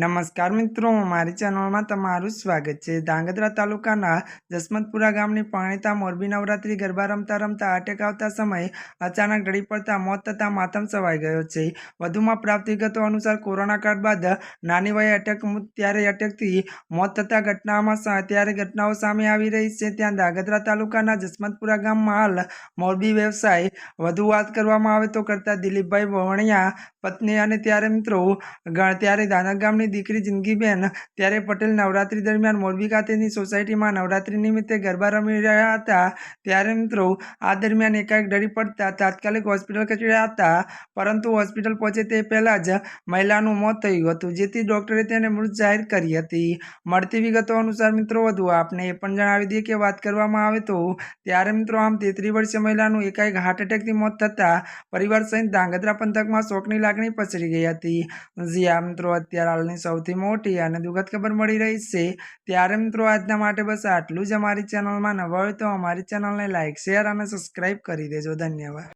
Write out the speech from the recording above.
નમસ્કાર મિત્રો, મારી ચેનલમાં તમારું સ્વાગત છે. ધાંગધ્રા તાલુકાના જસમતપુરા ગામની પાણીતા મોરબી નવરાત્રી ગરબા રમતા રમતા અટેક આવતા સમયે અચાનક ઢળી પડતા મોત થતાં માતમ સવાઈ ગયો છે. વધુમાં પ્રાપ્ત વિગતો અનુસાર કોરોના કાળ બાદ નાની વયે અટેક ત્યારે અટેકથી મોત થતા ઘટનામાં ત્યારે ઘટનાઓ સામે આવી રહી છે. ત્યાં ધાંગધ્રા તાલુકાના જસમતપુરા ગામમાં હાલ મોરબી વ્યવસાય વધુ વાત કરવામાં આવે તો કરતા દિલીપભાઈ વણિયા પત્ની અને ત્યારે મિત્રો ત્યારે દાનક ગામની દીકરી જિંદગીબેન ત્યારે પટેલ નવરાત્રી દરમિયાન મોરબી ખાતેની સોસાયટીમાં નવરાત્રી નિમિત્તે ગરબા રમી રહ્યા હતા. ત્યારે મિત્રો, આ દરમિયાન એકાએક ડરી પડતા તાત્કાલિક હોસ્પિટલ ખસેડ્યા હતા. પરંતુ હોસ્પિટલ પહોંચે તે પહેલાં જ મહિલાનું મોત થયું હતું, જેથી ડૉક્ટરે તેને મૃત જાહેર કરી હતી. મળતી વિગતો અનુસાર મિત્રો, વધુ આપને એ પણ જણાવી દઈએ કે વાત કરવામાં આવે તો, ત્યારે મિત્રો, આમ તેત્રીસ વર્ષીય મહિલાનું એકાએક હાર્ટ એટેકથી મોત થતાં પરિવાર સહિત ધાંગધ્રા પંથકમાં શોકની લાગણી પસરી ગઈ હતી. જી આ મિત્રો, અત્યારે હાલની સૌથી મોટી અને દુઃખદ ખબર મળી રહી છે. ત્યારે મિત્રો, આજના માટે બસ આટલું જ અમારી ચેનલમાં નવા હોય તો અમારી ચેનલને લાઇક શેર અને સબસ્ક્રાઈબ કરી દેજો. ધન્યવાદ.